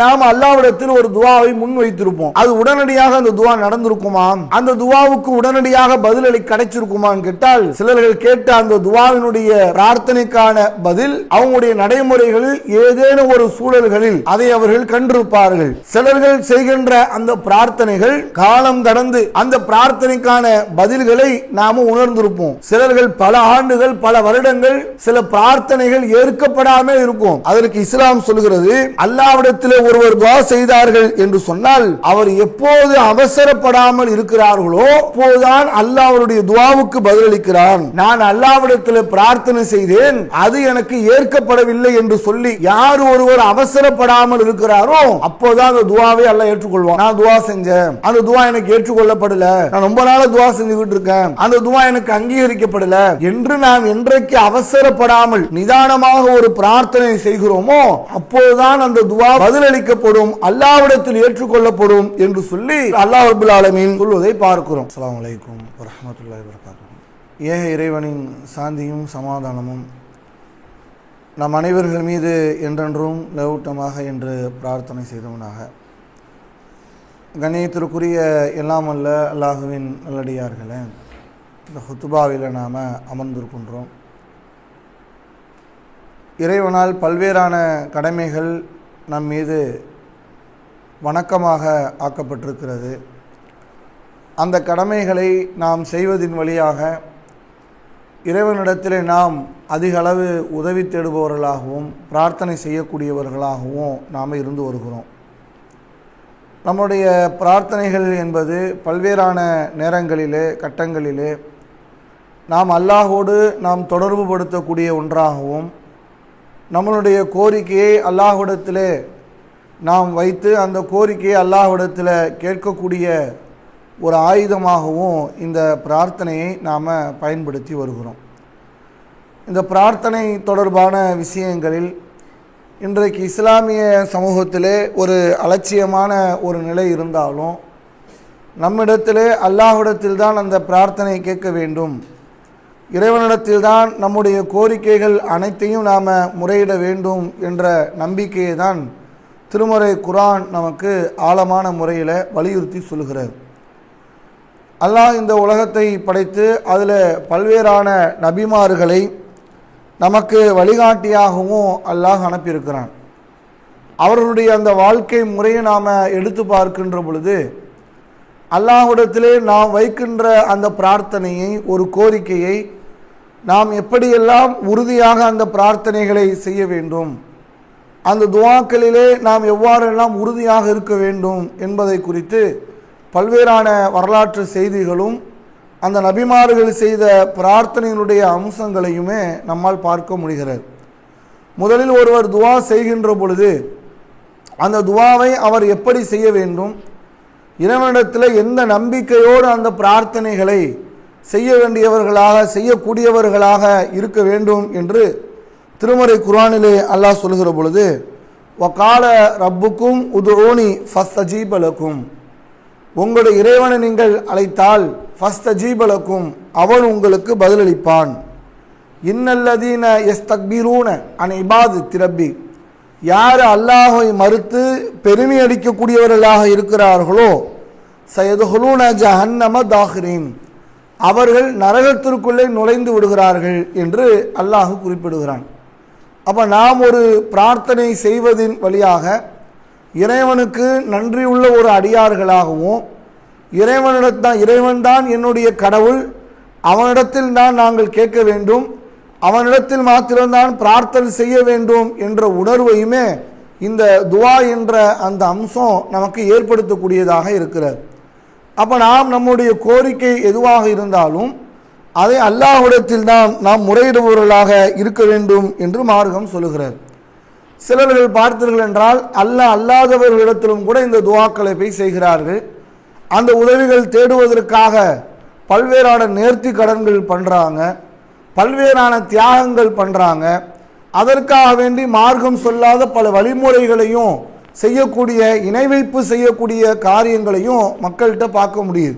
நாம் அல்லாவிடத்தில் ஒரு துவாவை முன் வைத்திருப்போம் அது உடனடியாக அந்த துவா நடந்திருக்குமா? அந்த துவாவுக்கு உடனடியாக பதிலளி கிடைச்சிருக்குமான்னு கேட்டால் சிலர்கள் கேட்ட அந்த துவாவினுடைய பிரார்த்தனைக்கான பதில் அவங்களுடைய நடைமுறைகளில் ஏதேனும் ஒரு சூழல்களில் அதை அவர்கள் கண்டிருப்பார்கள். சிலர்கள் செய்கின்ற அந்த பிரார்த்தனைகள் காலம் கடந்து அந்த பிரார்த்தனைக்கான பதில்களை நாம உணர்ந்திருப்போம். சிலர்கள் பல ஆண்டுகள் பல வருடங்கள் சில பிரார்த்தனைகள் ஏற்கப்படாமல் இருக்கும். அதற்கு இஸ்லாம் சொல்கிறது அல்லாவிடத்தில் ஒருவர் துவா செய்தார்கள் என்று சொன்னால் அவர் எப்போது அவசரப்படாமல் இருக்கிறார்களோ அப்போதுதான் அல்லாஹ் அவருடைய துவாவுக்கு பதிலளிக்கிறான். நான் அல்லாவிடத்தில் பிரார்த்தனை செய்தேன் அது எனக்கு ஏற்கப்படவில்லை என்று சொல்லி யார் ஒருவர் அவசரப்படாமல் இருக்கிறாரோ அப்போதான் அந்த துவாவை அல்லாஹ் ஏற்றுக்கொள்வான். நான் துவா செஞ்சேன். அந்த துவா எனக்கு ஏற்றுக்கொள்ளப்படல. நான் ரொம்ப நாளா துவா செஞ்சுக்கிட்டு இருக்கேன். அந்த துவா எனக்கு அங்கீகரிக்கப்படல. என்று நாம் என்றைக்கு அவசரப்படாமல் நிதானமாக ஒரு பிரார்த்தனை செய்கிறோமோ அப்போதுதான் அந்த துவா பதிலளி அங்கீகரிக்கப்படும் அல்லாவிடத்தில் ஏற்றுக்கொள்ளப்படும் என்று சொல்லி அல்லாஹ் அபுல் ஆலமீன் சொல்வதை பார்க்கிறோம். அஸ்ஸலாமு வலைக்கம் வரஹ்மத்துல்லாஹி வபரகாத்துஹு. ஏக இறைவனின் சாந்தியும் சமாதானமும் நம் அனைவர்கள் மீது என்றென்றும் நிலவூட்டமாக என்று பிரார்த்தனை செய்தவனாக கண்ணியத்திற்குரிய எல்லாம் அல்ல அல்லாஹுவின் நல்லடியார்களே இந்த ஹுத்துபாவில் நாம் அமர்ந்திருக்கின்றோம். இறைவனால் பல்வேறான கடமைகள் நம் மீது வணக்கமாக ஆக்கப்பட்டிருக்கிறது. அந்த கடமைகளை நாம் செய்வதின் வழியாக இறைவனிடத்தில் நாம் அதிக அளவு உதவி தேடுபவர்களாகவும் பிரார்த்தனை செய்யக்கூடியவர்களாகவும் நாம் இருந்து வருகிறோம். நம்முடைய பிரார்த்தனைகள் என்பது பல்வேறான நேரங்களிலே கட்டங்களிலே நாம் அல்லாஹோடு நாம் தொடர்பு படுத்தக்கூடிய ஒன்றாகவும் நம்மளுடைய கோரிக்கையை அல்லாஹுடத்தில் நாம் வைத்து அந்த கோரிக்கையை அல்லாஹுடத்தில் கேட்கக்கூடிய ஒரு ஆயுதமாகவும் இந்த பிரார்த்தனையை நாம் பயன்படுத்தி வருகிறோம். இந்த பிரார்த்தனை தொடர்பான விஷயங்களில் இன்றைக்கு இஸ்லாமிய சமூகத்திலே ஒரு அலட்சியமான ஒரு நிலை இருந்தாலும் நம்மிடத்திலே அல்லாஹ்விடத்தில் தான் அந்த பிரார்த்தனை கேட்க வேண்டும். இறைவனிடத்தில்தான் நம்முடைய கோரிக்கைகள் அனைத்தையும் நாம் முறையிட வேண்டும் என்ற நம்பிக்கையை தான் திருமறை குரான் நமக்கு ஆழமான முறையில் வலியுறுத்தி சொல்கிறார் அல்லாஹ் இந்த உலகத்தை படைத்து அதில் பல்வேறான நபிமார்களை நமக்கு வழிகாட்டியாகவும் அல்லாஹ் அனுப்பியிருக்கிறான். அவர்களுடைய அந்த வாழ்க்கை முறையை நாம் எடுத்து பார்க்கின்ற பொழுது அல்லாஹுடத்திலே நாம் வைக்கின்ற அந்த பிரார்த்தனையை ஒரு கோரிக்கையை நாம் எப்படியெல்லாம் உறுதியாக அந்த பிரார்த்தனைகளை செய்ய வேண்டும்? அந்த துவாக்களிலே நாம் எவ்வாறெல்லாம் உறுதியாக இருக்க வேண்டும் என்பதை குறித்து பல்வேறான வரலாற்று செய்திகளும் அந்த நபிமார்கள் செய்த பிரார்த்தனையினுடைய அம்சங்களையுமே நம்மால் பார்க்க முடிகிறது. முதலில் ஒருவர் துவா செய்கின்ற பொழுது அந்த துவாவை அவர் எப்படி செய்ய வேண்டும்? இறைவனிடத்தில் எந்த நம்பிக்கையோடு அந்த பிரார்த்தனைகளை செய்ய வேண்டியவர்களாக செய்யக்கூடியவர்களாக இருக்க வேண்டும் என்று திருமறை குரானிலே அல்லாஹ் சொல்கிற பொழுது வக்கால ரப்புக்கும் உதுரோனி ஃபஸ்ட் அஜீபலக்கும் உங்களுடைய இறைவனை நீங்கள் அழைத்தால் ஃபஸ்ட் அஜீபலக்கும் அவன் உங்களுக்கு பதிலளிப்பான். இன்னல்லதீன எஸ் தக்பீரூன அன் இபாது திரப்பி யார் அல்லாஹை மறுத்து பெருமை அடிக்கக்கூடியவர்களாக இருக்கிறார்களோ சயதுஹுலூன ஜஹன்னம தாஹ்ரீன். அவர்கள் நரகத்திற்குள்ளே நுழைந்து விடுகிறார்கள் என்று அல்லாஹ் குறிப்பிடுகிறான். அப்போ நாம் ஒரு பிரார்த்தனை செய்வதின் வழியாக இறைவனுக்கு நன்றியுள்ள ஒரு அடியார்களாகவும் இறைவனிடத்தான் இறைவன்தான் என்னுடைய கடவுள் அவனிடத்தில் தான் நாங்கள் கேட்க வேண்டும் அவனிடத்தில் மாத்திரம்தான் பிரார்த்தனை செய்ய வேண்டும் என்ற உணர்வையுமே இந்த துவா என்ற அந்த அம்சம் நமக்கு ஏற்படுத்தக்கூடியதாக இருக்கிறது. அப்போ நாம் நம்முடைய கோரிக்கை எதுவாக இருந்தாலும் அதை அல்லாஹ்விடத்தில் தான் நாம் முறையிடுபவர்களாக இருக்க வேண்டும் என்று மார்க்கம் சொல்லுகிறார் சிலர்கள் பார்த்தீர்கள் என்றால் அல்லாஹ் அல்லாதவர்களிடத்திலும் கூட இந்த துவாக்களை போய் செய்கிறார்கள். அந்த உதவிகள் தேடுவதற்காக பல்வேறான நேர்த்தி கடன்கள் பண்ணுறாங்க பல்வேறான தியாகங்கள் பண்ணுறாங்க அதற்காக வேண்டி மார்க்கம் சொல்லாத பல வழிமுறைகளையும் செய்யக்கூடிய இணைவைப்பு செய்யக்கூடிய காரியங்களையும் மக்கள்கிட்ட பார்க்க முடியுது.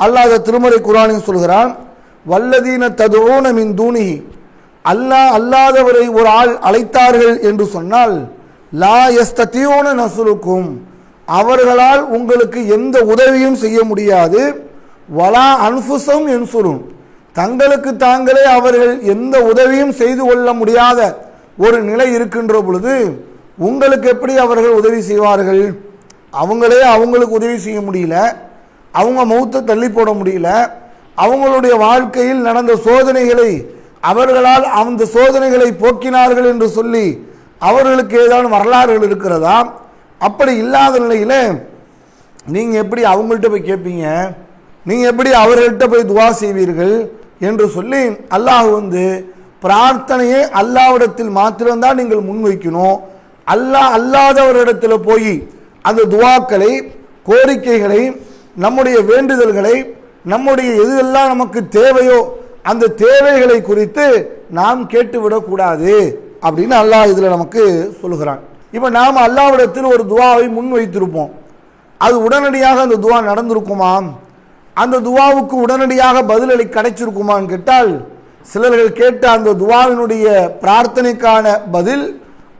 அல்லாத திருமறை குரானின் சொல்கிறான் வல்லதீன ததுவோன மின் தூணி அல்லா அல்லாதவரை ஒரு ஆள் அழைத்தார்கள் என்று சொன்னால் லா எஸ்தத்தியோன நசுருக்கும். அவர்களால் உங்களுக்கு எந்த உதவியும் செய்ய முடியாது. வலா அன்ஃபுசம் என்சுரும் தங்களுக்கு தாங்களே அவர்கள் எந்த உதவியும் செய்து கொள்ள முடியாத ஒரு நிலை இருக்கின்ற பொழுது உங்களுக்கு எப்படி அவர்கள் உதவி செய்வார்கள்? அவங்களே அவங்களுக்கு உதவி செய்ய முடியல. அவங்க மௌத்தை தள்ளி போட முடியல. அவங்களுடைய வாழ்க்கையில் நடந்த சோதனைகளை அவர்களால் அந்த சோதனைகளை போக்கினார்கள் என்று சொல்லி அவர்களுக்கு ஏதாவது வரலாறுகள் இருக்கிறதா? அப்படி இல்லாத நிலையில் நீங்கள் எப்படி அவங்கள்ட்ட போய் கேட்பீங்க? நீங்கள் எப்படி அவர்கள்ட்ட போய் துவா செய்வீர்கள்? என்று சொல்லி அல்லாஹ் வந்து பிரார்த்தனையை அல்லாவிடத்தில் மாத்திரம்தான் நீங்கள் முன்வைக்கணும். அல்லாஹ் அல்லாதவரிடத்தில் போய் அந்த துவாக்களை கோரிக்கைகளை நம்முடைய வேண்டுதல்களை நம்முடைய எதுவெல்லாம் நமக்கு தேவையோ அந்த தேவைகளை குறித்து நாம் கேட்டுவிடக்கூடாது அப்படின்னு அல்லாஹ் இதில் நமக்கு சொல்லுகிறான். இப்போ நாம் அல்லாவிடத்தில் ஒரு துவாவை முன் வைத்திருப்போம். அது உடனடியாக அந்த துவா நடந்திருக்குமாம் அந்த துவாவுக்கு உடனடியாக பதிலளி கிடைச்சிருக்குமான்னு கேட்டால் சிலர்கள் கேட்ட அந்த துவாவினுடைய பிரார்த்தனைக்கான பதில்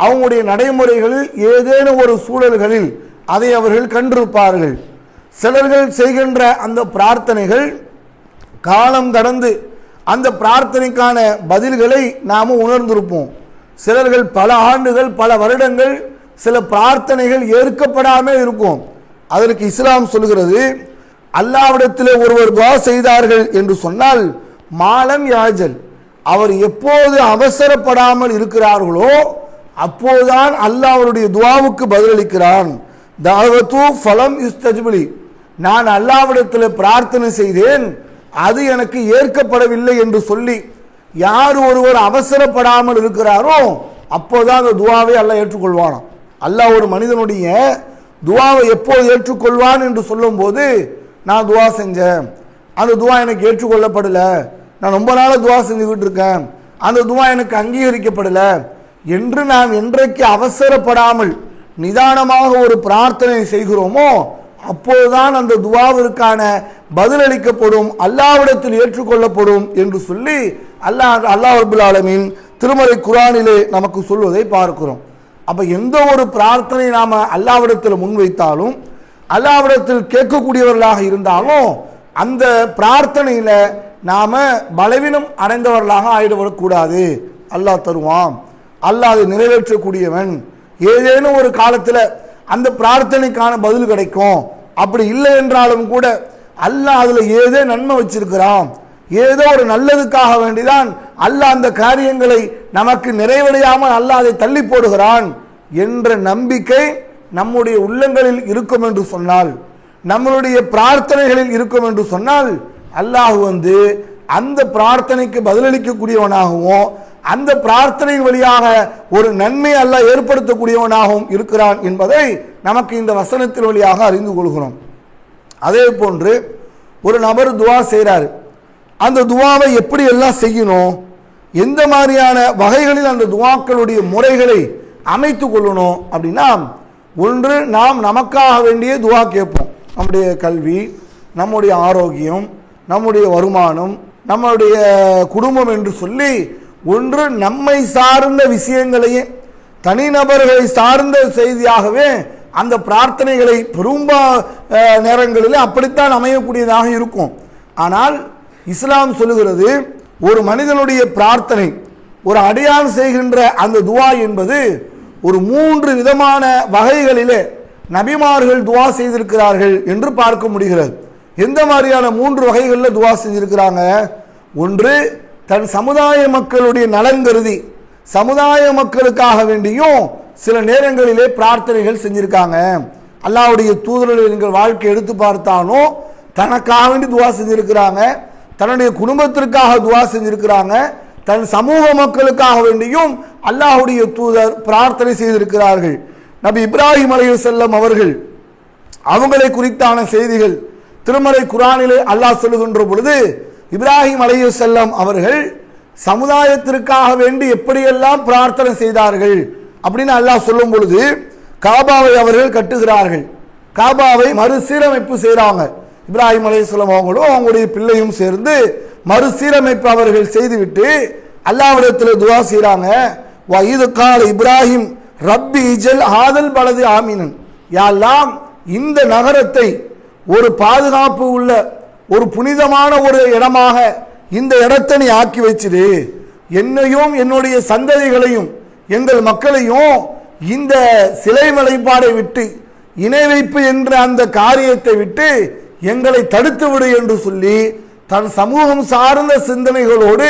அவங்களுடைய நடைமுறைகளில் ஏதேனும் ஒரு சூழல்களில் அதை அவர்கள் கண்டிருப்பார்கள். சிலர்கள் செய்கின்ற அந்த பிரார்த்தனைகள் காலம் கடந்து அந்த பிரார்த்தனைக்கான பதில்களை நாம் உணர்ந்திருப்போம். சிலர்கள் பல ஆண்டுகள் பல வருடங்கள் சில பிரார்த்தனைகள் ஏற்கப்படாமல் இருக்கும். அதற்கு இஸ்லாம் சொல்கிறது அல்லாவிடத்தில் ஒருவர் துவா செய்தார்கள் என்று சொன்னால் மாலம் யாஜல் அவர் எப்போது அவசரப்படாமல் இருக்கிறார்களோ அப்போதுதான் அல்லாஹ் அவருடைய துவாவுக்கு பதிலளிக்கிறான். தாவத்து ஃபலம் இஸ்தஜ்பிலி நான் அல்லாவிடத்தில் பிரார்த்தனை செய்தேன். அது எனக்கு ஏற்கப்படவில்லை என்று சொல்லி யார் ஒருவர் அவசரப்படாமல் இருக்கிறாரோ அப்போதான் அந்த துவாவை அல்லாஹ் ஏற்றுக்கொள்வானோ அல்லாஹ் ஒரு மனிதனுடைய துவாவை எப்போது ஏற்றுக்கொள்வான் என்று சொல்லும்போது நான் துவா செஞ்சேன். அந்த துவா எனக்கு ஏற்றுக்கொள்ளப்படலை. நான் ரொம்ப நாளாக துவா செஞ்சுக்கிட்டு இருக்கேன். அந்த துவா எனக்கு அங்கீகரிக்கப்படலை. என்று நாம் என்றைக்கு அவசரப்படாமல் நிதானமாக ஒரு பிரார்த்தனை செய்கிறோமோ அப்போதுதான் அந்த துவாவிற்கான பதிலளிக்கப்படும் அல்லாவிடத்தில் ஏற்றுக்கொள்ளப்படும் என்று சொல்லி அல்லாஹ் அல்லாஹ் அபுல் ஆலமின் திருமலை குரானிலே நமக்கு சொல்வதை பார்க்கிறோம். அப்போ எந்த ஒரு பிரார்த்தனை நாம் அல்லாவிடத்தில் முன்வைத்தாலும் அல்லாவிடத்தில் கேட்கக்கூடியவர்களாக இருந்தாலும் அந்த பிரார்த்தனையில் நாம் பலவீனம் அடைந்தவர்களாக ஆயிடவிடக்கூடாது அல்லாஹ் தருவான். அல்லாஹ் அதை நிறைவேற்றக்கூடியவன். ஏதேனும் ஒரு காலத்தில் அந்த பிரார்த்தனைக்கான பதில் கிடைக்கும். அப்படி இல்லை என்றாலும் கூட அல்லாஹ் அதில் ஏதோ நன்மை வச்சிருக்கிறான். ஏதோ ஒரு நல்லதுக்காக வேண்டிதான் அல்லாஹ் அந்த காரியங்களை நமக்கு நிறைவடையாமல் அல்லாஹ் அதை தள்ளி போடுகிறான் என்ற நம்பிக்கை நம்முடைய உள்ளங்களில் இருக்கும் என்று சொன்னால் நம்மளுடைய பிரார்த்தனைகளில் இருக்கும் என்று சொன்னால் அல்லாஹ் வந்து அந்த பிரார்த்தனைக்கு பதிலளிக்கக்கூடியவனாகவும். அந்த பிரார்த்தனை வழியாக ஒரு நன்மை அல்ல ஏற்படுத்தக்கூடியவனாகவும் இருக்கிறான் என்பதை நமக்கு இந்த வசனத்தின் வழியாக அறிந்து கொள்கிறோம். அதே போன்று ஒரு நபர் துவா செய்கிறாரு அந்த துவாவை எப்படி எல்லாம் செய்யணும்? எந்த மாதிரியான வகைகளில் அந்த துவாக்களுடைய முறைகளை அமைத்து கொள்ளணும் அப்படின்னா ஒன்று நாம் நமக்காக வேண்டிய துவா கேட்போம். நம்முடைய கல்வி நம்முடைய ஆரோக்கியம் நம்முடைய வருமானம் நம்முடைய குடும்பம் என்று சொல்லி ஒன்று நம்மை சார்ந்த விஷயங்களையே தனிநபர்களை சார்ந்த செய்தியாகவே அந்த பிரார்த்தனைகளை பெரும்பா நேரங்களில் அப்படித்தான் அமையக்கூடியதாக இருக்கும். ஆனால் இஸ்லாம் சொல்லுகிறது ஒரு மனிதனுடைய பிரார்த்தனை ஒரு அடையாளம் செய்கின்ற அந்த துவா என்பது ஒரு மூன்று விதமான வகைகளிலே நபிமார்கள் துவா செய்திருக்கிறார்கள் என்று பார்க்க முடிகிறது. எந்த மாதிரியான மூன்று வகைகளில் துவா செஞ்சிருக்கிறாங்க ஒன்று தன் சமுதாய மக்களுடைய நலன் கருதி சமுதாய மக்களுக்காக வேண்டியும் சில நேரங்களிலே பிரார்த்தனைகள் செஞ்சுருக்காங்க. அல்லாவுடைய தூதர்கள் எங்கள் வாழ்க்கை எடுத்து பார்த்தாலும் தனக்காக வேண்டி துவா செஞ்சுருக்கிறாங்க. தன்னுடைய குடும்பத்திற்காக துவா செஞ்சுருக்கிறாங்க. தன் சமூக மக்களுக்காக வேண்டியும் அல்லாஹ்வுடைய தூதர் பிரார்த்தனை செய்திருக்கிறார்கள். நபி இப்ராஹிம் அலைஹி செல்லம் அவர்கள் அவங்களை குறித்தான செய்திகள் திருமலை குரானிலே அல்லாஹ் சொல்லுகின்ற பொழுது இப்ராஹிம் அலைஹி செல்லம் அவர்கள் சமுதாயத்திற்காக வேண்டி எப்படியெல்லாம் பிரார்த்தனை செய்தார்கள் அப்படின்னு அல்லாஹ் சொல்லும் பொழுது காபாவை அவர்கள் கட்டுகிறார்கள். காபாவை மறுசீரமைப்பு செய்கிறாங்க இப்ராஹிம் அலைஹிஸ்ஸலாம் அவங்களும் அவங்களுடைய பிள்ளையும் சேர்ந்து மறுசீரமைப்பு அவர்கள் செய்துவிட்டு அல்லாவிடத்தில் துவா செய்கிறாங்க வயது கால இப்ராஹிம் ரப்பி இஜல் ஆதல் பலது ஆமீனன். யாரெல்லாம் இந்த நகரத்தை ஒரு பாதுகாப்பு உள்ள ஒரு புனிதமான ஒரு இடமாக இந்த இடத்தை நீ ஆக்கி வச்சிரு. என்னையும் என்னுடைய சந்ததிகளையும் எங்கள் மக்களையும் இந்த சிலை வழிபாடை விட்டு இணை வைப்பு என்ற அந்த காரியத்தை விட்டு எங்களை தடுத்து விடு என்று சொல்லி தன் சமூகம் சார்ந்த சிந்தனைகளோடு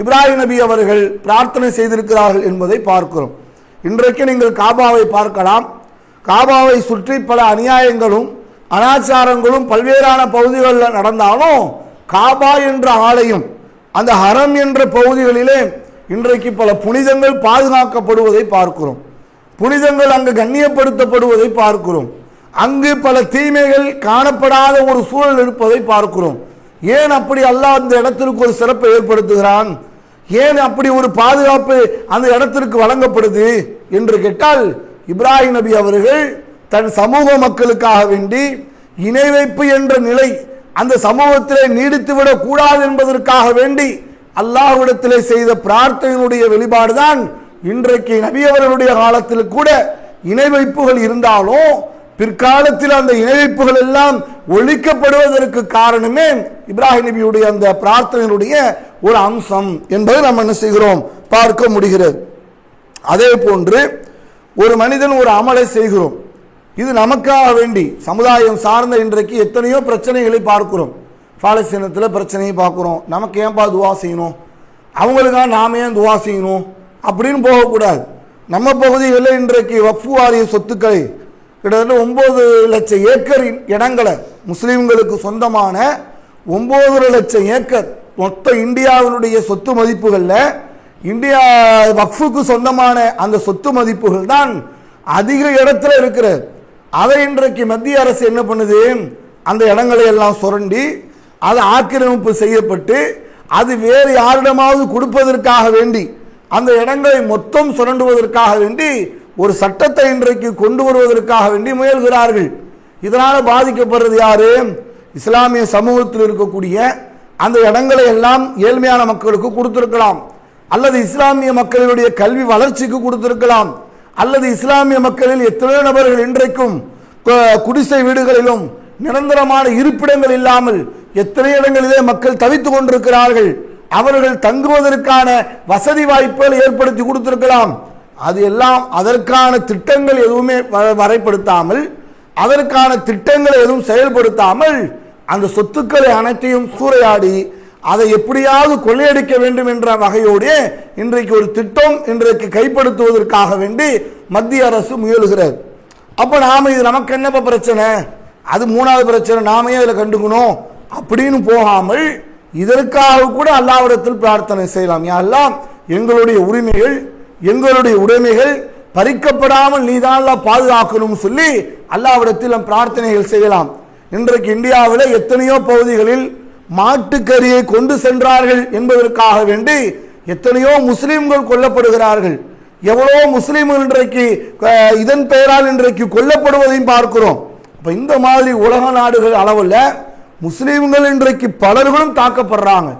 இப்ராஹிம் நபி அவர்கள் பிரார்த்தனை செய்திருக்கிறார்கள் என்பதை பார்க்கிறோம். இன்றைக்கு நீங்கள் காபாவை பார்க்கலாம். காபாவை சுற்றி பல அநியாயங்களும் அனாச்சாரங்களும் பல்வேறான பகுதிகளில் நடந்தாலும் காபா என்ற ஆலயம் அந்த ஹரம் என்ற பகுதிகளிலே இன்றைக்கு பல புனிதங்கள் பாதுகாக்கப்படுவதை பார்க்கிறோம். புனிதங்கள் அங்கு கண்ணியப்படுத்தப்படுவதை பார்க்கிறோம். அங்கு பல தீமைகள் காணப்படாத ஒரு சூழல் இருப்பதை பார்க்கிறோம். ஏன் அப்படி அல்லாஹ் அந்த இடத்திற்கு ஒரு சிறப்பை ஏற்படுத்துகிறான்? ஏன் அப்படி ஒரு பாதுகாப்பு அந்த இடத்திற்கு வழங்கப்படுது என்று கேட்டால் இப்ராஹிம் நபி அவர்கள் தன் சமூக மக்களுக்காக வேண்டி இணை வைப்பு என்ற நிலை அந்த சமூகத்திலே நீடித்துவிடக் கூடாது என்பதற்காக வேண்டி அல்லாஹ்விடத்திலே செய்த பிரார்த்தனையினுடைய வெளிப்பாடுதான் இன்றைக்கு நபியவர்களுடைய காலத்தில் கூட இணை வைப்புகள் இருந்தாலும் பிற்காலத்தில் அந்த இணைப்புகள் எல்லாம் ஒழிக்கப்படுவதற்கு காரணமே இப்ராஹிம் நபியுடைய அந்த பிரார்த்தனையினுடைய ஒரு அம்சம் என்பதை நம்ம என்ன செய்கிறோம்? பார்க்க முடிகிறது. அதே போன்று ஒரு மனிதன் ஒரு அமலை செய்கிறோம். இது நமக்காக வேண்டி சமுதாயம் சார்ந்த இன்றைக்கு எத்தனையோ பிரச்சனைகளை பார்க்கிறோம். பாலஸ்தீனத்தில் பிரச்சனையை பார்க்குறோம். நமக்கு ஏன்பா துவா செய்யணும்? அவங்களுக்காக நாம ஏன் துவா செய்யணும்? அப்படின்னு போகக்கூடாது. நம்ம பகுதிகளில் இன்றைக்கு வக்ஃபு வாரிய சொத்துக்களை கிட்டத்தட்ட ஒம்பது லட்சம் ஏக்கர் இடங்களை முஸ்லீம்களுக்கு சொந்தமான ஒம்பது லட்சம் ஏக்கர் மொத்த இந்தியாவினுடைய சொத்து மதிப்புகளில் இந்தியா வக்ஃபுக்கு சொந்தமான அந்த சொத்து மதிப்புகள் தான் அதிக இடத்துல இருக்கிறது. அதை இன்றைக்கு மத்திய அரசு என்ன பண்ணுது? அந்த இடங்களை எல்லாம் சுரண்டி அது ஆக்கிரமிப்பு செய்யப்பட்டு அது வேறு யாரிடமாவது கொடுப்பதற்காக வேண்டி அந்த இடங்களை மொத்தம் சுரண்டுவதற்காக வேண்டி ஒரு சட்டத்தை இன்றைக்கு கொண்டு வருவதற்காக வேண்டி முயல்கிறார்கள். இதனால் பாதிக்கப்படுறது யாரு? இஸ்லாமிய சமூகத்தில் இருக்கக்கூடிய அந்த இடங்களை எல்லாம் ஏழ்மையான மக்களுக்கு கொடுத்திருக்கலாம். அல்லது இஸ்லாமிய மக்களுடைய கல்வி வளர்ச்சிக்கு கொடுத்திருக்கலாம். அல்லது இஸ்லாமிய மக்களில் எத்தனையோ நபர்கள் இன்றைக்கும் குடிசை வீடுகளிலும் நிரந்தரமான இருப்பிடங்கள் இல்லாமல் எத்தனை இடங்களிலே மக்கள் தவித்துக் கொண்டிருக்கிறார்கள். அவர்கள் தங்குவதற்கான வசதி வாய்ப்புகள் ஏற்படுத்தி கொடுத்திருக்கலாம். அது எல்லாம் அதற்கான திட்டங்கள் எதுவுமே வ- வரைப்படுத்தாமல் அதற்கான திட்டங்களை எதுவும் செயல்படுத்தாமல் அந்த சொத்துக்களை அனைத்தையும் சூறையாடி அதை எப்படியாவது கொள்ளையடிக்க வேண்டும் என்ற வகையோடு இன்றைக்கு ஒரு திட்டம் இன்றைக்கு கைப்படுத்துவதற்காக வேண்டி மத்திய அரசு முயலுகிறது. அப்போ நாம் இது நமக்கு என்னப்ப பிரச்சனை? அது மூணாவது பிரச்சனை நாமே அதில் கண்டுக்கணும்? அப்படின்னு போகாமல் இதற்காக கூட அல்லாவிடத்தில் பிரார்த்தனை செய்யலாம். யாரெல்லாம் எங்களுடைய உரிமைகள் எங்களுடைய உடைமைகள் பறிக்கப்படாமல் நீதான் அல்லாஹ் பாதுகாக்கணும்னு சொல்லி அல்லாவிடத்தில் பிரார்த்தனைகள் செய்யலாம். இன்றைக்கு இந்தியாவில் எத்தனையோ பகுதிகளில் மாட்டுக்கறியை கொண்டு சென்றார்கள் என்பதற்காக வேண்டி எத்தனையோ முஸ்லீம்கள் கொல்லப்படுகிறார்கள். எவ்வளோ முஸ்லீம்கள் இன்றைக்கு இதன் பெயரால் இன்றைக்கு கொல்லப்படுவதையும் பார்க்கிறோம். இப்போ இந்த மாதிரி உலக நாடுகள் அளவில் முஸ்லீம்கள் இன்றைக்கு பலர்களும் தாக்கப்படுறாங்க.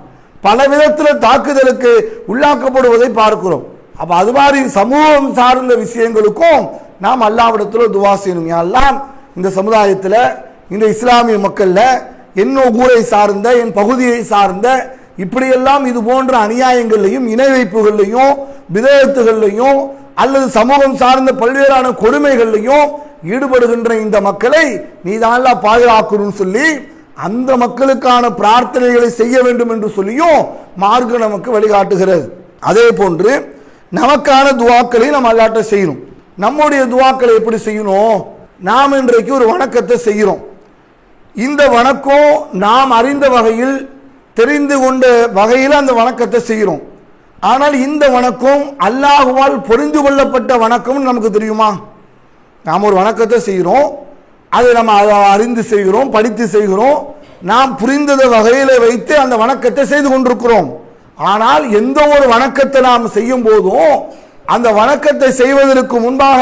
பல விதத்தில் தாக்குதலுக்கு உள்ளாக்கப்படுவதை பார்க்கிறோம். அப்போ அது மாதிரி சமூகம் சார்ந்த விஷயங்களுக்கும் நாம் அல்லாவிடத்தில் துவா செய்யணும். எல்லாம் இந்த சமுதாயத்தில் இந்த இஸ்லாமிய மக்களில் என் ஊரை சார்ந்த என் பகுதியை சார்ந்த இப்படியெல்லாம் இது போன்ற அநியாயங்கள்லையும் இணை வைப்புகள்லையும் விதத்துகள்லையும் அல்லது சமூகம் சார்ந்த பல்வேறான கொடுமைகள்லையும் ஈடுபடுகின்ற இந்த மக்களை நீதான் பாதுகாக்கணும்னு சொல்லி அந்த மக்களுக்கான பிரார்த்தனைகளை செய்ய வேண்டும் என்று சொல்லியும் மார்க்கம் நமக்கு வழிகாட்டுகிறது. அதே போன்று நமக்கான துவாக்களை நம்ம அல்லாட்ட செய்யணும். நம்முடைய துவாக்களை எப்படி செய்யணும்? நாம் இன்றைக்கு ஒரு வணக்கத்தை செய்கிறோம் இந்த வணக்கம் நாம் அறிந்த வகையில் தெரிந்து கொண்ட வகையில் அந்த வணக்கத்தை செய்கிறோம். ஆனால் இந்த வணக்கம் அல்லாஹுவால் புரிந்து கொள்ளப்பட்ட வணக்கம் நமக்கு தெரியுமா? நாம் ஒரு வணக்கத்தை செய்கிறோம். அதை நம்ம அதை அறிந்து செய்கிறோம் படித்து செய்கிறோம். நாம் புரிந்தத வகையில் வைத்து அந்த வணக்கத்தை செய்து கொண்டிருக்கிறோம். ஆனால் எந்த ஒரு வணக்கத்தை நாம் செய்யும் போதும் அந்த வணக்கத்தை செய்வதற்கு முன்பாக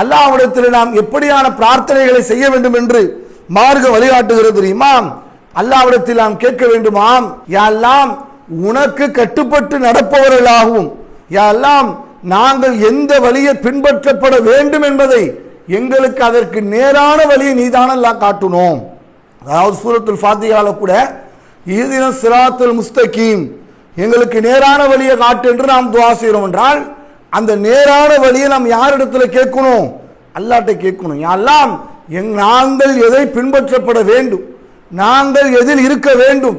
அல்லாஹ்விடத்தில் நாம் எப்படியான பிரார்த்தனைகளை செய்ய வேண்டும் என்று மார்க்க வழிகாட்டுகிறது தெரியுமா? அல்லாவிடத்தில் நாம் கேட்க வேண்டுமாம். யாரெல்லாம் உனக்கு கட்டுப்பட்டு நடப்பவர்களாகவும் யாரெல்லாம் நாங்கள் எந்த வழியை பின்பற்றப்பட வேண்டும் என்பதை எங்களுக்கு அதற்கு நேரான வழியை நீதானல்லா காட்டணும் அதாவது சூரத்துல் ஃபாத்தியால கூட ஈதினம் சிராத்துல் முஸ்தகீம் எங்களுக்கு நேரான வழியை காட்டு என்று நாம் துவா செய்கிறோம் என்றால் அந்த நேரான வழியை நாம் யாரிடத்தில் கேட்கணும்? அல்லாட்ட கேட்கணும். எல்லாம் எங் நாங்கள் எதை பின்பற்றப்பட வேண்டும்? நாங்கள் எதில் இருக்க வேண்டும்?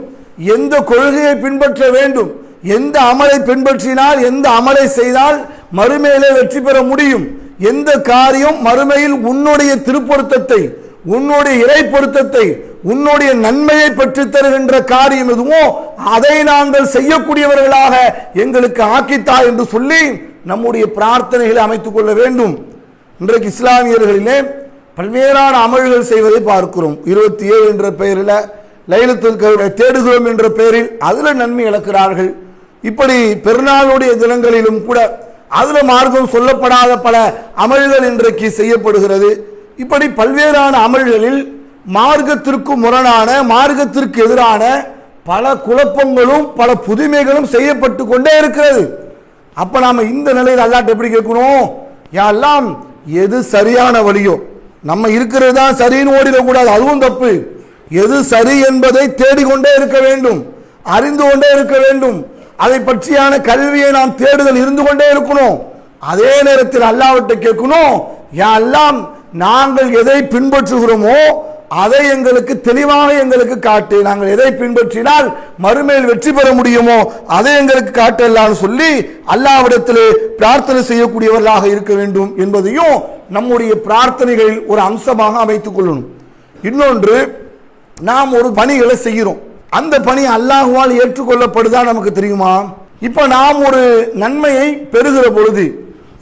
எந்த கொள்கையை பின்பற்ற வேண்டும்? எந்த அமலை பின்பற்றினால் எந்த அமலை செய்தால் மறுமையிலே வெற்றி பெற முடியும்? எந்த காரியம் மறுமையில் உன்னுடைய திருப்பொருத்தத்தை உன்னுடைய இறை பொருத்தத்தை உன்னுடைய நன்மையை பெற்று தருகின்ற காரியம் எதுவோ அதை நாங்கள் செய்யக்கூடியவர்களாக எங்களுக்கு ஆக்கித்தா என்று சொல்லி நம்முடைய பிரார்த்தனைகளை அமைத்துக் கொள்ள வேண்டும். இன்றைக்கு இஸ்லாமியர்களிலே பல்வேறான அமல்கள் செய்வதை பார்க்கிறோம். இருபத்தி ஏழு என்ற பெயரில் லைலத்துல் கதரை தேடுகிறோம் என்ற பெயரில் அதில் நன்மை இழக்கிறார்கள். இப்படி பெருநாளுடைய தினங்களிலும் கூட அதில் மார்க்கம் சொல்லப்படாத பல அமல்கள் இன்றைக்கு செய்யப்படுகிறது. இப்படி பல்வேறான அமல்களில் மார்க்கத்திற்கு முரணான மார்க்கத்திற்கு எதிரான பல குழப்பங்களும் பல புதுமைகளும் செய்யப்பட்டு கொண்டே இருக்கிறது. அப்போ நாம் இந்த நிலையில் அல்லாட்ட எப்படி கேட்கணும்? யாரெல்லாம் எது சரியான வழியோ? நம்ம இருக்கிறது தான் சரின்னு ஓடிடக்கூடாது. அதுவும் தப்பு. எது சரி என்பதை தேடிக்கொண்டே இருக்க வேண்டும். அறிந்து கொண்டே இருக்க வேண்டும். அதை பற்றியான கல்வியை நாம் தேடுதல் இருந்து கொண்டே இருக்கணும். அதே நேரத்தில் அல்லாவிட்ட கேட்கணும் எல்லாம் நாங்கள் எதை பின்பற்றுகிறோமோ அதை எங்களுக்கு தெளிவாக எங்களுக்கு காட்டு. நாங்கள் எதை பின்பற்றினால் மறுமையில் வெற்றி பெற முடியுமோ அதை எங்களுக்கு காட்டலாம்னு சொல்லி அல்லாவிடத்திலே பிரார்த்தனை செய்யக்கூடியவர்களாக இருக்க வேண்டும் என்பதையும் நம்முடைய பிரார்த்தனைகளில் ஒரு அம்சமாக அமைத்துக் கொள்ளணும். இன்னொன்று நாம் ஒரு பணிகளை செய்கிறோம். அந்த பணி அல்லாஹுவால் ஏற்றுக்கொள்ளப்படுதா நமக்கு தெரியுமா? இப்போ நாம் ஒரு நன்மையை பெறுகிற பொழுது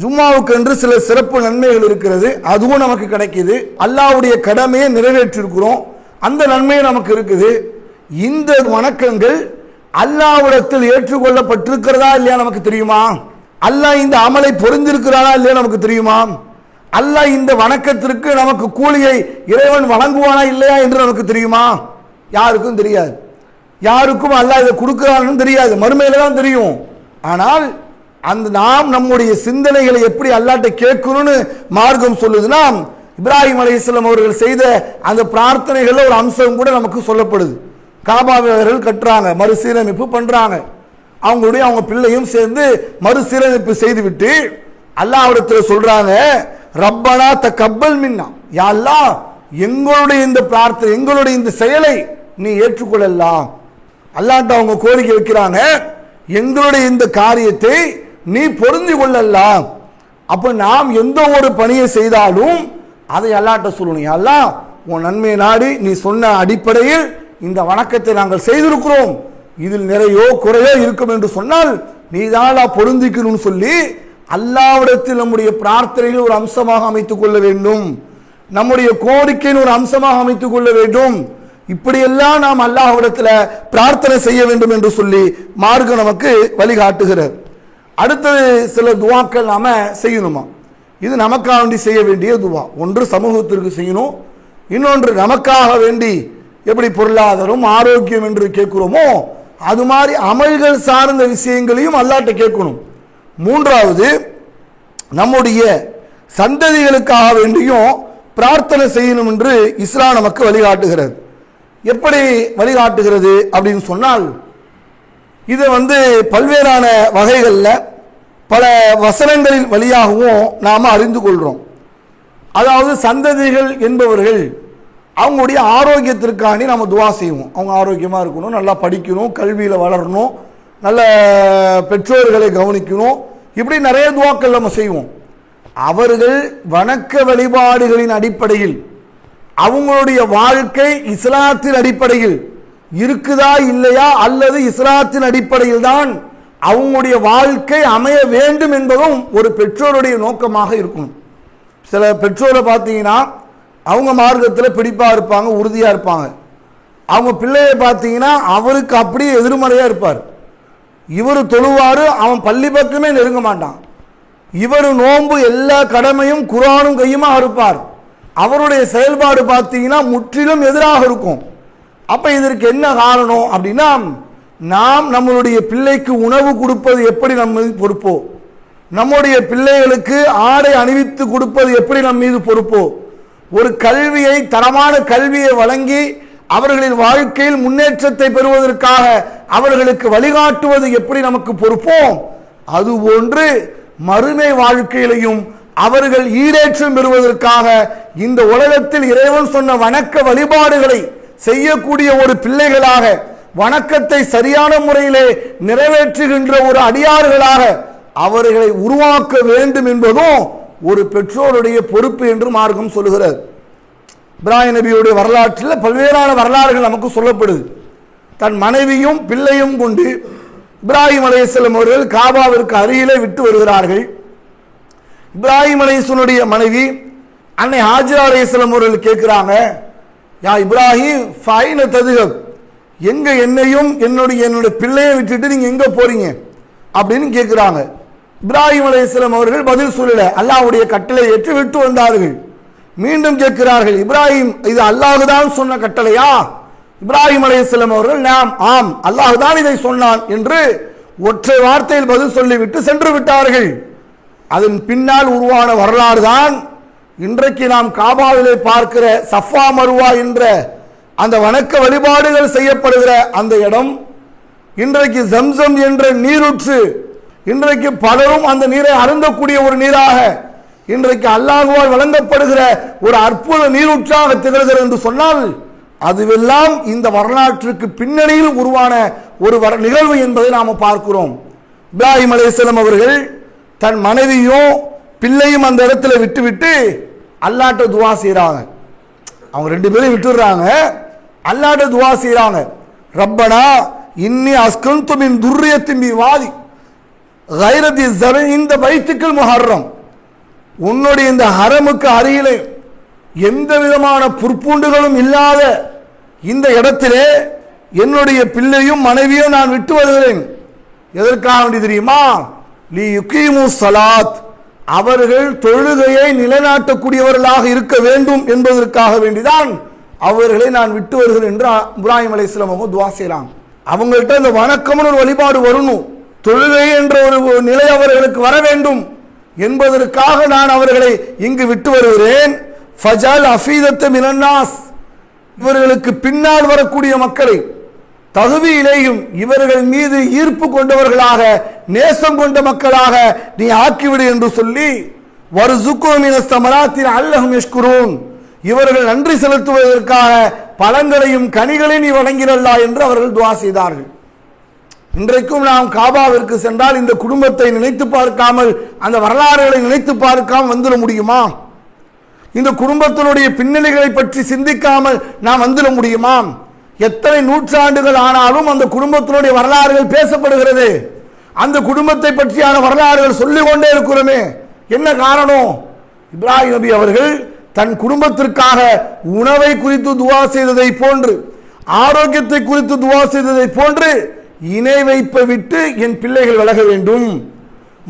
ஜும்மாவுக்கு என்று சில சிறப்பு நன்மைகள் இருக்கிறது. அதுவும் நமக்கு கிடைக்கிது. அல்லாவுடைய கடமையை நிறைவேற்றிருக்கிறோம். அந்த நன்மையும் நமக்கு இருக்குது. இந்த வணக்கங்கள் அல்லாவிடத்தில் ஏற்றுக்கொள்ளப்பட்டிருக்கிறதா இல்லையா நமக்கு தெரியுமா? அல்லாஹ் இந்த அமலை பொருந்திருக்கிறாரா இல்லையா நமக்கு தெரியுமா? அல்லாஹ் இந்த வணக்கத்திற்கு நமக்கு கூலியை இறைவன் வழங்குவானா இல்லையா என்று நமக்கு தெரியுமா? யாருக்கும் தெரியாது. யாருக்கும் அல்லாஹ் இதை கொடுக்குறான்னு தெரியாது. மறுமையில தான் தெரியும். ஆனால் அந்த நாம் நம்முடைய சிந்தனைகளை எப்படி அல்லாட்ட கேட்கணும்னு மார்க்கம் சொல்லுதுன்னா இப்ராஹிம் அலையம் அவர்கள் செய்த அந்த பிரார்த்தனைகளில் ஒரு அம்சம் கூட நமக்கு சொல்லப்படுது. காபாவர்கள் அவர்கள் கட்டுறாங்க மறுசீரமைப்பு பண்ணுறாங்க அவங்களுடைய அவங்க பிள்ளையும் சேர்ந்து மறுசீரமைப்பு செய்துவிட்டு அல்லாவிடத்தில் சொல்கிறாங்க ரப்பனா த கப்பல் மின்னா. யா எங்களுடைய இந்த பிரார்த்தனை எங்களுடைய இந்த செயலை நீ ஏற்றுக்கொள்ளலாம். அல்லாட்ட அவங்க கோரிக்கை வைக்கிறாங்க எங்களுடைய இந்த காரியத்தை நீ பொருந்தி கொள்ளலாம். அப்போ நாம் எந்த ஒரு பணியை செய்தாலும் அதை அல்லாட்ட சொல்லணும். எல்லாம் உன் நன்மை நாடி நீ சொன்ன அடிப்படையில் இந்த வணக்கத்தை நாங்கள் செய்திருக்கிறோம். இதில் நிறையோ குறையோ இருக்கும் என்று சொன்னால் நீ தானா பொருந்திக்கணும்னு சொல்லி அல்லாவிடத்தில் நம்முடைய பிரார்த்தனையில் ஒரு அம்சமாக அமைத்துக் கொள்ள வேண்டும். நம்முடைய கோரிக்கையின் ஒரு அம்சமாக அமைத்துக் கொள்ள வேண்டும். இப்படியெல்லாம் நாம் அல்லாஹ்விடத்தில் பிரார்த்தனை செய்ய வேண்டும் என்று சொல்லி மார்க்கம் நமக்கு வழிகாட்டுகிறார் அடுத்தது சில துவாக்கள் நாம் செய்யணுமா? இது நமக்காக வேண்டி செய்ய வேண்டிய துவா. ஒன்று சமூகத்திற்கு செய்யணும். இன்னொன்று நமக்காக வேண்டி எப்படி பொருளாதாரம் ஆரோக்கியம் என்று கேட்குறோமோ அது மாதிரி அமல்கள் சார்ந்த விஷயங்களையும் அல்லாட்ட கேட்கணும். மூன்றாவது நம்முடைய சந்ததிகளுக்காக வேண்டியும் பிரார்த்தனை செய்யணும் என்று இஸ்லாம் நமக்கு வழிகாட்டுகிறது. எப்படி வழிகாட்டுகிறது அப்படின்னு சொன்னால் இதை வந்து பல்வேறான வகைகளில் பல வசனங்களின் வழியாகவும் நாம் அறிந்து கொள்கிறோம் அதாவது சந்ததிகள் என்பவர்கள் அவங்களுடைய ஆரோக்கியத்திற்காண்டி நம்ம துவா செய்வோம். அவங்க ஆரோக்கியமாக இருக்கணும் நல்லா படிக்கணும் கல்வியில் வளரணும் நல்ல பெற்றோர்களை கவனிக்கணும். இப்படி நிறைய துவாக்கள் நம்ம செய்வோம். அவர்கள் வணக்க வழிபாடுகளின் அடிப்படையில் அவங்களுடைய வாழ்க்கை இஸ்லாத்தின் அடிப்படையில் இருக்குதா இல்லையா அல்லது இஸ்லாத்தின் அடிப்படையில் தான் அவங்களுடைய வாழ்க்கை அமைய வேண்டும் என்பதும் ஒரு பெற்றோருடைய நோக்கமாக இருக்கணும் சில பெற்றோரை பார்த்தீங்கன்னா அவங்க மார்க்கத்தில் பிடிப்பாக இருப்பாங்க உறுதியாக இருப்பாங்க. அவங்க பிள்ளையை பார்த்தீங்கன்னா அவருக்கு அப்படியே எதிர்மறையாக இருப்பார். இவர் தொழுவார் அவன் பள்ளி பக்கமே நெருங்க மாட்டான். இவர் நோன்பு எல்லா கடமையும் குரானும் கையுமாக இருப்பார் அவருடைய செயல்பாடு பார்த்தீங்கன்னா முற்றிலும் எதிராக இருக்கும். அப்போ இதற்கு என்ன காரணம் அப்படின்னா நாம் நம்மளுடைய பிள்ளைக்கு உணவு கொடுப்பது எப்படி நம்ம பொறுப்போ? நம்முடைய பிள்ளைகளுக்கு ஆடை அணிவித்து கொடுப்பது எப்படி நம் மீது பொறுப்போ? ஒரு கல்வியை தரமான கல்வியை வழங்கி அவர்களின் வாழ்க்கையில் முன்னேற்றத்தை பெறுவதற்காக அவர்களுக்கு வழிகாட்டுவது எப்படி நமக்கு பொறுப்போம்? அதுபோன்று மறுமை வாழ்க்கையிலையும் அவர்கள் ஈடேற்றம் பெறுவதற்காக இந்த உலகத்தில் இறைவன் சொன்ன வணக்க வழிபாடுகளை செய்யக்கூடிய ஒரு பிள்ளைகளாக வணக்கத்தை சரியான முறையிலே நிறைவேற்றுகின்ற ஒரு அடியார்களாக அவர்களை உருவாக்க வேண்டும் என்பதும் ஒரு பெற்றோருடைய பொறுப்பு என்று மார்க்கம் சொல்லுகிறது. இப்ராஹிம் நபியுடைய வரலாற்றில் பல்வேறான வரலாறுகள் நமக்கு சொல்லப்படுது. தன் மனைவியும் பிள்ளையும் கொண்டு இப்ராஹிம் அலையம் அவர்கள் காபாவிற்கு அருகிலே விட்டு வருகிறார்கள். இப்ராஹிம் அலைஹிஸ்ஸனுடைய மனைவி அன்னை ஹாஜிரா அலையம் அவர்கள் கேட்குறாங்க யா இப்ராஹிம் ஃபைன ததுகப் எங்க என்னையும் என்னுடைய என்னுடைய பிள்ளையை விட்டுட்டு நீங்க எங்க போறீங்க? அப்படின்னு கேட்குறாங்க இப்ராஹிம் அலைஹிஸ்ஸலாம் அவர்கள் பதில் சொல்லல. அல்லாஹ்வுடைய கட்டளை ஏற்று விட்டு வந்தார்கள். மீண்டும் கேட்கிறார்கள் இப்ராஹிம் இது அல்லாஹ் தான் சொன்ன கட்டளையா? இப்ராஹிம் அலைஹிஸ்ஸலாம் அவர்கள் நாம் ஆம் அல்லாஹ் தான் இதை சொன்னான் என்று ஒற்றை வார்த்தையில் பதில் சொல்லிவிட்டு சென்று விட்டார்கள். அதன் பின்னால் உருவான வரலாறு தான் இன்றைக்கு நாம் காபாவிலே பார்க்கிற சஃபா மருவா என்ற அந்த வணக்க வழிபாடுகள் செய்யப்படுகிற அந்த இடம் இன்றைக்கு ஜம்சம் என்ற நீரூற்று இன்றைக்கு பலரும் அந்த நீரை அருந்தக்கூடிய ஒரு நீராக இன்றைக்கு அல்லாஹுவால் வழங்கப்படுகிற ஒரு அற்புத நீரூற்றாக திகழ்கிறது என்று சொன்னால் அதுவெல்லாம் இந்த வரலாற்றுக்கு பின்னணியில் உருவான ஒரு வர நிகழ்வு என்பதை நாம் பார்க்கிறோம். இப்ராஹிம் அலைஹிஸ்ஸலாம் அவர்கள் தன் மனைவியும் பிள்ளையும் அந்த இடத்துல விட்டுவிட்டு அல்லாட்ட துவா செய்கிறாங்க. அவங்க ரெண்டு பேரும் விட்டுடுறாங்க. அல்லாட்ட துவா செய்கிறாங்க ரப்பனா இன்னி அஸ்கந்து மின் துர்ரியத்தின் வாதி. கைரதி ஜர இந்த பைத்துக்கள் முஹர்ரம். உன்னுடைய இந்த ஹரமுக்கு அருகிலே எந்த விதமான புற்பூண்டுகளும் இல்லாத இந்த இடத்திலே என்னுடைய பிள்ளையும் மனைவியும் நான் விட்டு வருகிறேன். எதற்காக வேண்டி தெரியுமா? லீ யுக்கீமு சலாத் அவர்கள் தொழுகையை நிலைநாட்டக்கூடியவர்களாக இருக்க வேண்டும் என்பதற்காக வேண்டிதான் அவர்களை நான் விட்டு வருகிறேன் என்று இப்ராஹிம் அலைஹிஸ்ஸலாம் அவங்க துவா செய்யலாம். அவங்கள்ட்ட இந்த வணக்கம்னு ஒரு வழிபாடு வரணும். தொழுகை என்ற ஒரு நிலை அவர்களுக்கு வர வேண்டும் என்பதற்காக நான் அவர்களை இங்கு விட்டு வருகிறேன். ஃபஜால் அஃபீதத்து மினன்னாஸ். இவர்களுக்கு பின்னால் வரக்கூடிய மக்களை தகுதியிலேயும் இவர்கள் மீது ஈர்ப்பு கொண்டவர்களாக நேசம் கொண்ட மக்களாக நீ ஆக்கிவிடு என்று சொல்லி ஒரு சமராத்தின் அல்லஹும் எஷ்குரூன் இவர்கள் நன்றி செலுத்துவதற்காக பழங்களையும் கனிகளையும் நீ வழங்கினல்லா என்று அவர்கள் துவா செய்தார்கள். இன்றைக்கும் நாம் காபாவிற்கு சென்றால் இந்த குடும்பத்தை நினைத்து பார்க்காமல் அந்த வரலாறுகளை நினைத்து பார்க்காமல் வந்துட முடியுமா? இந்த குடும்பத்தினுடைய பின்னணிகளை பற்றி சிந்திக்காமல் நாம் வந்துட முடியுமா? எத்தனை நூற்றாண்டுகள் ஆனாலும் அந்த குடும்பத்தினுடைய வரலாறுகள் பேசப்படுகிறது. அந்த குடும்பத்தை பற்றியான வரலாறுகள் சொல்லிக் கொண்டே இருக்கிறோமே. என்ன காரணம்? இப்ராஹிம் நபி அவர்கள் தன் குடும்பத்திற்காக உணவை குறித்து துவா செய்ததை போன்று ஆரோக்கியத்தை குறித்து துவா செய்ததை போன்று இணை வைப்பை விட்டு என் பிள்ளைகள் விலக வேண்டும்.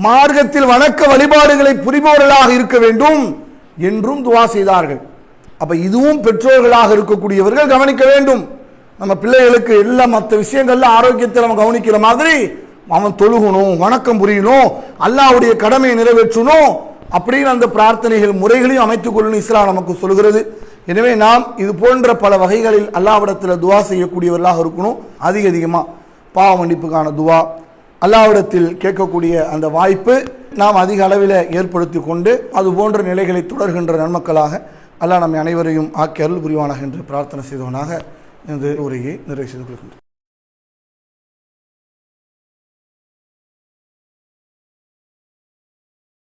மார்க்கத்தில் வணக்க வழிபாடுகளை புரிபவர்களாக இருக்க வேண்டும் என்றும் துவா செய்தார்கள். அப்ப இதுவும் பெற்றோர்களாக இருக்கக்கூடியவர்கள் கவனிக்க வேண்டும். நம்ம பிள்ளைகளுக்கு எல்லா மற்ற விஷயங்கள்ல ஆரோக்கியத்தை நம்ம கவனிக்கிற மாதிரி அவன் தொழுகணும் வணக்கம் புரியணும் அல்லாஹ்வுடைய கடமையை நிறைவேற்றணும் அப்படின்னு அந்த பிரார்த்தனைகள் முறைகளையும் அமைத்துக் கொள்ளணும் இஸ்லாம் நமக்கு சொல்கிறது எனவே நாம் இது போன்ற பல வகைகளில் அல்லாவிடத்தில் துவா செய்யக்கூடியவர்களாக இருக்கணும். அதிக அதிகமாக பாவ மன்னிப்புக்கான துவா அல்லாவிடத்தில் கேட்கக்கூடிய அந்த வாய்ப்பு நாம் அதிக அளவில் ஏற்படுத்தி கொண்டு அது போன்ற நிலைகளை தொடர்கின்ற நன்மக்களாக அல்லாஹ் நம்மை அனைவரையும் ஆக்கி அருள் புரிவானாக என்று பிரார்த்தனை செய்தவனாக இந்த உரையை நிறைவு செய்து கொள்கின்றேன்